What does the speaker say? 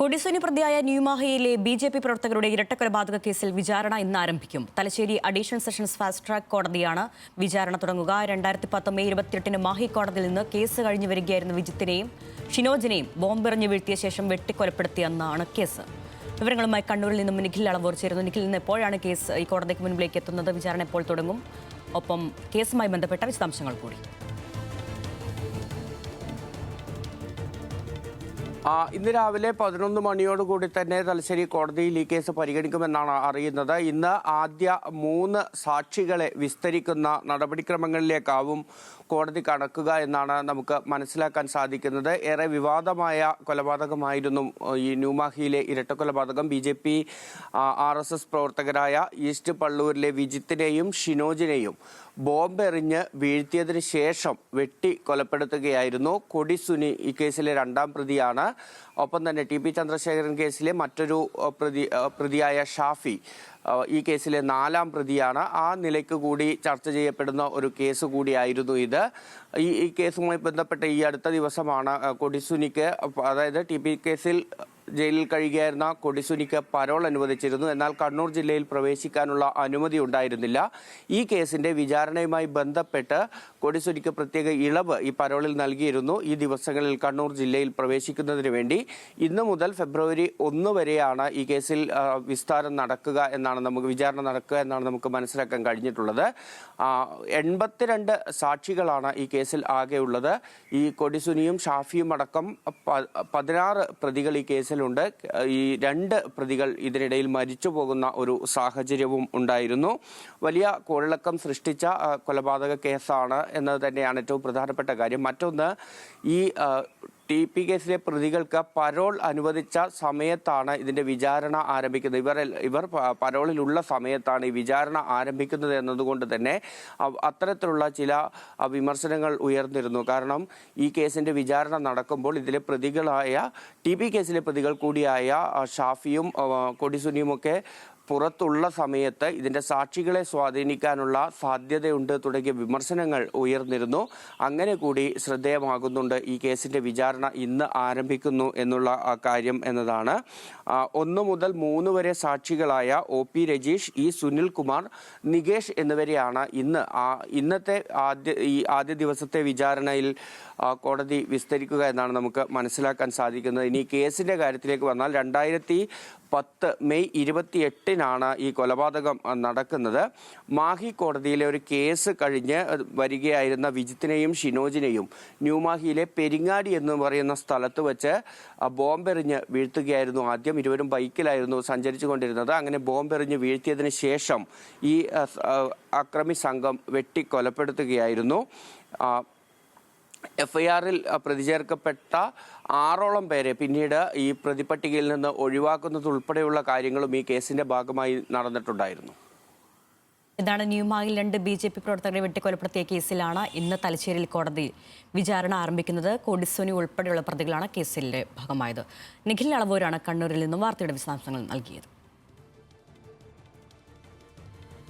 കൊടിസുനി പ്രതിയായ ന്യൂമാഹയിലെ B J P പ്രവർത്തകരുടെ ഇരട്ടക്കൊലപാതക കേസിൽ വിചാരണ ഇന്ന് ആരംഭിക്കും Thalassery additional sessions fast track കോടതിയാണ് വിചാരണ തുടങ്ങുക. രണ്ടായിരത്തി പത്ത് മെയ് ഇരുപത്തിയെട്ടിന് മാഹി കോടതിയിൽ നിന്ന് കേസ് കഴിഞ്ഞു വരികയായിരുന്നു വിജിത്തിനെയും ഷിനോജിനെയും ബോംബെറിഞ്ഞ് വീഴ്ത്തിയ ശേഷം വെട്ടിക്കൊലപ്പെടുത്തിയെന്നാണ് കേസ്. വിവരങ്ങളുമായി കണ്ണൂരിൽ നിന്നും നിഖിൽ അളവോർ ചേരുന്നു. നിഖിൽ നിന്ന് എപ്പോഴാണ് കേസ് ഈ കോടതിക്ക് മുൻപിലേക്ക് എത്തുന്നത്? വിചാരണ എപ്പോൾ തുടങ്ങും? ഒപ്പം കേസുമായി ബന്ധപ്പെട്ട വിശദാംശങ്ങൾ കൂടി. ഇന്ന് രാവിലെ പതിനൊന്ന് മണിയോടുകൂടി തന്നെ തലശ്ശേരി കോടതിയിൽ ഈ കേസ് പരിഗണിക്കുമെന്നാണ് അറിയുന്നത്. ഇന്ന് ആദ്യ മൂന്ന് സാക്ഷികളെ വിസ്തരിക്കുന്ന നടപടിക്രമങ്ങളിലേക്കാവും കോടതി കടക്കുക എന്നാണ് നമുക്ക് മനസ്സിലാക്കാൻ സാധിക്കുന്നത്. ഏറെ വിവാദമായ കൊലപാതകമായിരുന്നു ഈ ന്യൂമാഹിയിലെ ഇരട്ടക്കൊലപാതകം B J P R S S പ്രവർത്തകരായ ഈസ്റ്റ് പള്ളൂരിലെ വിജിത്തിനെയും ഷിനോജിനെയും ബോംബെറിഞ്ഞ് വീഴ്ത്തിയതിന് ശേഷം വെട്ടി കൊലപ്പെടുത്തുകയായിരുന്നു. കൊടിസുനി ഈ കേസിലെ രണ്ടാം പ്രതിയാണ്. ഒപ്പം തന്നെ ടി പി ചന്ദ്രശേഖരൻ കേസിലെ മറ്റൊരു പ്രതി പ്രതിയായ ഷാഫി ഈ കേസിലെ നാലാം പ്രതിയാണ്. ആ നിലയ്ക്ക് കൂടി ചർച്ച ചെയ്യപ്പെടുന്ന ഒരു കേസ് കൂടിയായിരുന്നു ഇത്. ഈ കേസുമായി ബന്ധപ്പെട്ട ഈ അടുത്ത ദിവസമാണ് കൊടിസുനിക്ക് അതായത് ടി കേസിൽ ജയിലിൽ കഴിയുകയായിരുന്ന കൊടിസുനിക്ക് പരോൾ അനുവദിച്ചിരുന്നു. എന്നാൽ കണ്ണൂർ ജില്ലയിൽ പ്രവേശിക്കാനുള്ള അനുമതി ഉണ്ടായിരുന്നില്ല. ഈ കേസിന്റെ വിചാരണയുമായി ബന്ധപ്പെട്ട് കൊടിസുനിക്ക് പ്രത്യേക ഇളവ് ഈ പരോളിൽ നൽകിയിരുന്നു. ഈ ദിവസങ്ങളിൽ കണ്ണൂർ ജില്ലയിൽ പ്രവേശിക്കുന്നതിന് വേണ്ടി ഇന്നു മുതൽ ഫെബ്രുവരി ഒന്ന് വരെയാണ് ഈ കേസിൽ വിസ്താരം നടക്കുക എന്നാണ് നമുക്ക് വിചാരണ നടക്കുക എന്നാണ് നമുക്ക് മനസ്സിലാക്കാൻ കഴിഞ്ഞിട്ടുള്ളത്. എൺപത്തിരണ്ട് സാക്ഷികളാണ് ഈ കേസിൽ ആകെയുള്ളത്. ഈ കൊടിസുനിയും ഷാഫിയും അടക്കം പതിനാറ് പ്രതികൾ ഈ കേസിലുണ്ട് ഈ രണ്ട് പ്രതികൾ ഇതിനിടയിൽ മരിച്ചു പോകുന്ന ഒരു സാഹചര്യവും ഉണ്ടായിരുന്നു. വലിയ കോഴിളക്കം സൃഷ്ടിച്ച കൊലപാതക കേസാണ് എന്നത് തന്നെയാണ് ഏറ്റവും പ്രധാനപ്പെട്ട കാര്യം. മറ്റൊന്ന് ഈ ടി പി കേസിലെ പ്രതികൾക്ക് പരോൾ അനുവദിച്ച സമയത്താണ് ഇതിന്റെ വിചാരണ ആരംഭിക്കുന്നത്. ഇവർ ഇവർ പരോളിലുള്ള സമയത്താണ് ഈ വിചാരണ ആരംഭിക്കുന്നത് എന്നതുകൊണ്ട് തന്നെ അത്തരത്തിലുള്ള ചില വിമർശനങ്ങൾ ഉയർന്നിരുന്നു. കാരണം ഈ കേസിന്റെ വിചാരണ നടക്കുമ്പോൾ ഇതിലെ പ്രതികളായ ടി പി കേസിലെ പ്രതികൾ കൂടിയായ ഷാഫിയും കൊടിസുനിയുമൊക്കെ പുറത്തുള്ള സമയത്ത് ഇതിന്റെ സാക്ഷികളെ സ്വാധീനിക്കാനുള്ള സാധ്യതയുണ്ട് തുടങ്ങിയ വിമർശനങ്ങൾ ഉയർന്നിരുന്നു. അങ്ങനെ കൂടി ശ്രദ്ധേയമാകുന്നുണ്ട് ഈ കേസിന്റെ വിചാരണ ഇന്ന് ആരംഭിക്കുന്നു എന്നുള്ള കാര്യം എന്നതാണ്. ഒന്ന് മുതൽ മൂന്ന് വരെ സാക്ഷികളായ O P Rajeesh E Sunil Kumar Nikesh എന്നിവരെയാണ് ഇന്ന് ഇന്നത്തെ ആദ്യ ഈ ആദ്യ ദിവസത്തെ വിചാരണയിൽ കോടതി വിസ്തരിക്കുക എന്നാണ് നമുക്ക് മനസ്സിലാക്കാൻ സാധിക്കുന്നത്. ഇനി കേസിന്റെ കാര്യത്തിലേക്ക് വന്നാൽ രണ്ടായിരത്തി പത്ത് മെയ് ഇരുപത്തി എട്ടിനാണ് ഈ കൊലപാതകം നടക്കുന്നത്. മാഹി കോടതിയിലെ ഒരു കേസ് കഴിഞ്ഞ് വരികയായിരുന്ന വിജിത്തിനെയും ഷിനോജിനെയും ന്യൂമാഹിയിലെ പെരിങ്ങാടി എന്ന് പറയുന്ന സ്ഥലത്ത് വെച്ച് ബോംബെറിഞ്ഞ് വീഴ്ത്തുകയായിരുന്നു ആദ്യം. ഇരുവരും ബൈക്കിലായിരുന്നു സഞ്ചരിച്ചു കൊണ്ടിരുന്നത് അങ്ങനെ ബോംബെറിഞ്ഞ് വീഴ്ത്തിയതിന് ശേഷം ഈ അക്രമി സംഘം വെട്ടി കൊലപ്പെടുത്തുകയായിരുന്നു ആ, എഫ് ഐ ആറിൽ പ്രതി ചേർക്കപ്പെട്ട ആറോളം പേരെ പിന്നീട് ഈ പ്രതിപട്ടികയിൽ നിന്ന് ഒഴിവാക്കുന്നതുൾപ്പെടെയുള്ള കാര്യങ്ങളും ഈ കേസിന്റെ ഭാഗമായി നടന്നിട്ടുണ്ടായിരുന്നു. ഇതാണ് ന്യൂമായിൽ രണ്ട് ബി ജെ പി പ്രവർത്തകരെ വെട്ടിക്കൊലപ്പെടുത്തിയ കേസിലാണ് ഇന്ന് തലശ്ശേരിയിൽ കോടതി വിചാരണ ആരംഭിക്കുന്നത്. കോടിസോനി ഉൾപ്പെടെയുള്ള പ്രതികളാണ് കേസിലെ ഭാഗമായത്. നിഖിൽ അളവൂരാണ് കണ്ണൂരിൽ നിന്നും വാർത്തയുടെ വിശദാംശങ്ങൾ നൽകിയത്.